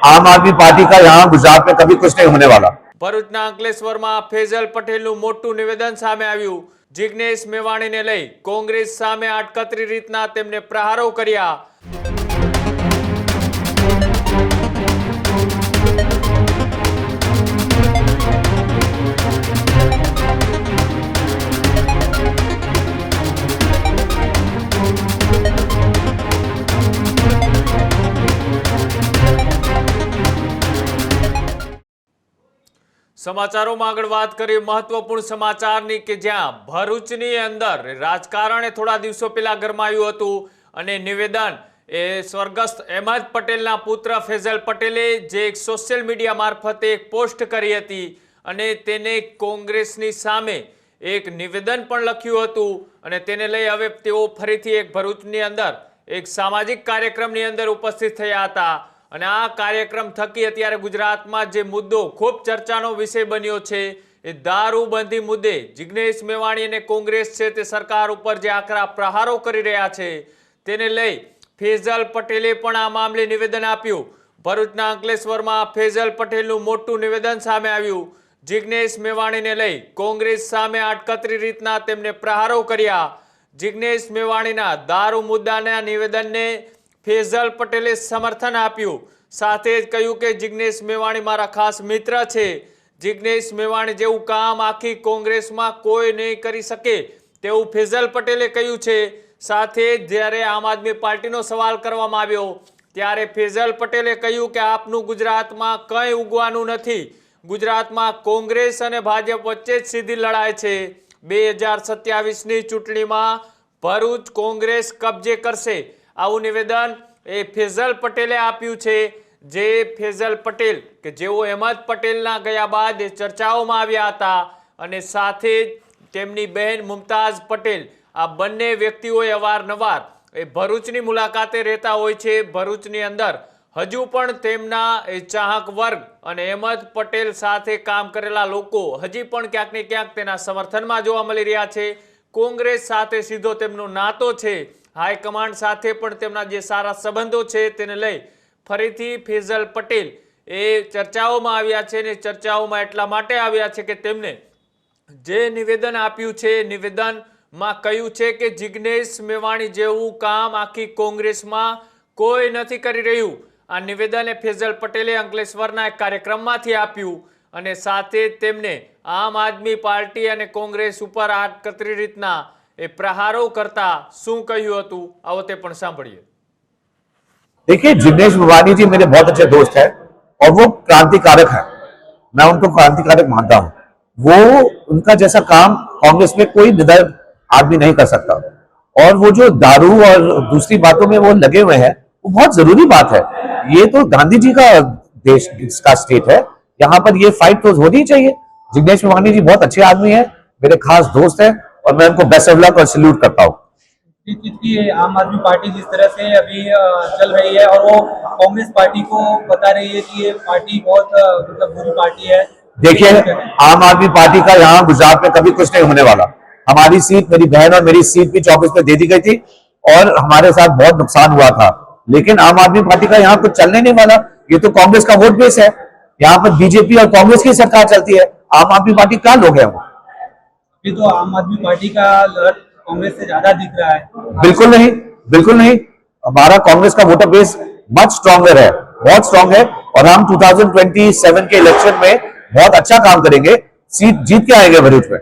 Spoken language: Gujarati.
आम आदमी पार्टी का यहाँ गुजरात में कभी कुछ नहीं होने वाला ભરૂચના અંકલેશ્વરમાં ફેઝલ પટેલનું મોટું નિવેદન સામે આવ્યું જિગ્નેશ મેવાણીને લઈ કોંગ્રેસ સામે આટકતરી રીતના તેમને પ્રહારો કર્યા સમાચારોમાં આગળ વાત કરીએ મહત્વપૂર્ણ સમાચારની કે જ્યાં ભરૂચની અંદર રાજકારણે થોડા દિવસો પહેલા ગરમાયું હતું અને નિવેદન એ સ્વર્ગસ્થ અહેમદ પટેલના પુત્ર ફેઝલ પટેલે જે એક સોશિયલ મીડિયા મારફતે એક પોસ્ટ કરી હતી અને તેને કોંગ્રેસની સામે એક નિવેદન પણ લખ્યું હતું અને તેને લઈ હવે તેઓ ફરીથી એક ભરૂચની અંદર એક સામાજિક કાર્યક્રમની અંદર ઉપસ્થિત થયા હતા. અને આ કાર્યક્રમ થકી અત્યારે ગુજરાતમાં જે મુદ્દો, ખૂબ ચર્ચાનો વિષય બન્યો છે, એ દારૂબંધી મુદ્દે જિગ્નેશ મેવાણી અને કોંગ્રેસ છે તે સરકાર ઉપર જે આકરા પ્રહારો કરી રહ્યા છે, તેને લઈ ફેઝલ પટેલે પણ આ મામલે નિવેદન આપ્યું. ભરૂચના અંકલેશ્વરમાં ફેઝલ પટેલનું મોટું નિવેદન સામે આવ્યું. જિગ્નેશ મેવાણીને લઈ કોંગ્રેસ સામે આટકતરી રીતના તેમને પ્રહારો કર્યા. જિગ્નેશ મેવાણીના દારૂ મુદ્દાના નિવેદનને ફેઝલ પટેલે સમર્થન આપ્યું. સાથે જ કહ્યું કે જિગ્નેશ મેવાણી મારા ખાસ મિત્ર છે. જિગ્નેશ મેવાણી જેવું કામ આખી કોંગ્રેસમાં કોઈ નહીં કરી શકે તેવું ફેઝલ પટેલે કહ્યું છે. સાથે જ્યારે આમ આદમી પાર્ટીનો સવાલ કરવામાં આવ્યો, ત્યારે ફેઝલ પટેલે કહ્યું કે આપનું ગુજરાતમાં કંઈ ઉગવાનું નથી. ગુજરાતમાં કોંગ્રેસ અને ભાજપ વચ્ચે જ સીધી લડાઈ છે. બે હજાર સત્યાવીસની ચૂંટણીમાં ભરૂચ કોંગ્રેસ કબજે કરશે. આવું નિવેદન એ ફેઝલ પટેલે આપ્યું છે. જે ફેઝલ પટેલ કે જેઓ અહેમદ પટેલના ગયા બાદ ચર્ચાઓમાં આવ્યા હતા અને સાથે જ તેમની બહેન મુમતાઝ પટેલ, આ બંને વ્યક્તિઓએ અવારનવાર એ ભરૂચની મુલાકાતે રહેતા હોય છે. ભરૂચની અંદર હજુ પણ તેમના એ ચાહક વર્ગ અને અહેમદ પટેલ સાથે કામ કરેલા લોકો હજી પણ ક્યાંક ને ક્યાંક તેના સમર્થનમાં જોવા મળી રહ્યા છે. કોંગ્રેસ સાથે સીધો તેમનો નાતો છે. હાઈકમાન્ડ સાથે પણ તેમના જે સારા સંબંધો છે તેને લઈ ફરીથી ફેઝલ પટેલ એ ચર્ચાઓમાં આવ્યા છે ને ચર્ચાઓમાં એટલા માટે આવ્યા છે કે તેમને જે નિવેદન આપ્યું છે નિવેદનમાં કહ્યું છે કે જિગ્નેશ મેવાણી જેવું કામ આખી કોંગ્રેસમાં કોઈ નથી કરી રહ્યું. આ નિવેદન ફેઝલ પટેલે અંકલેશ્વરના એક કાર્યક્રમમાંથી આપ્યું અને સાથે તેમને આમ આદમી પાર્ટી અને કોંગ્રેસ ઉપર આડકતરી રીતના એ પ્રહારો કરતા શું કહ્યું હતું આવો તે પણ સાંભળીએ देखिए जिग्नेश मेवानी जी मेरे बहुत अच्छे दोस्त हैं और वो क्रांतिकारक है मैं उनको क्रांतिकारक मानता हूँ वो उनका जैसा काम कांग्रेस में कोई निडर आदमी नहीं कर सकता और वो जो दारू और दूसरी बातों में वो लगे हुए हैं वो बहुत जरूरी बात है ये तो गांधी जी का देश का स्टेट है यहाँ पर ये फाइट तो होनी ही चाहिए जिग्नेश मेवानी जी बहुत अच्छे आदमी है मेरे खास दोस्त है और मैं उनको बेस्ट ऑफ़ लक और सल्यूट करता हूँ। आम आदमी पार्टी जिस तरह से अभी चल रही है और वो कांग्रेस पार्टी को बता रही है कि ये पार्टी बहुत मतलब बुरी पार्टी है। देखिए आम आदमी पार्टी का यहाँ गुजरात में कभी कुछ नहीं होने वाला। हमारी सीट मेरी बहन और मेरी सीट भी चौबीस में दे दी गई थी और हमारे साथ बहुत नुकसान हुआ था। लेकिन आम आदमी पार्टी का यहाँ कुछ चलने नहीं वाला। ये तो कांग्रेस का वोट बेस है। यहाँ पर बीजेपी और कांग्रेस की सरकार चलती है। आम आदमी पार्टी क्या लोग हैं वो। अभी तो आम आदमी पार्टी का लहर कांग्रेस से ज़्यादा दिख रहा है। बिल्कुल नहीं बिल्कुल नहीं। हमारा कांग्रेस का वोटर बेस मच स्ट्रॉन्गर है, बहुत स्ट्रांग है और हम 2027 के इलेक्शन में बहुत अच्छा काम करेंगे। सीट जीत के आएँगे भरूच में।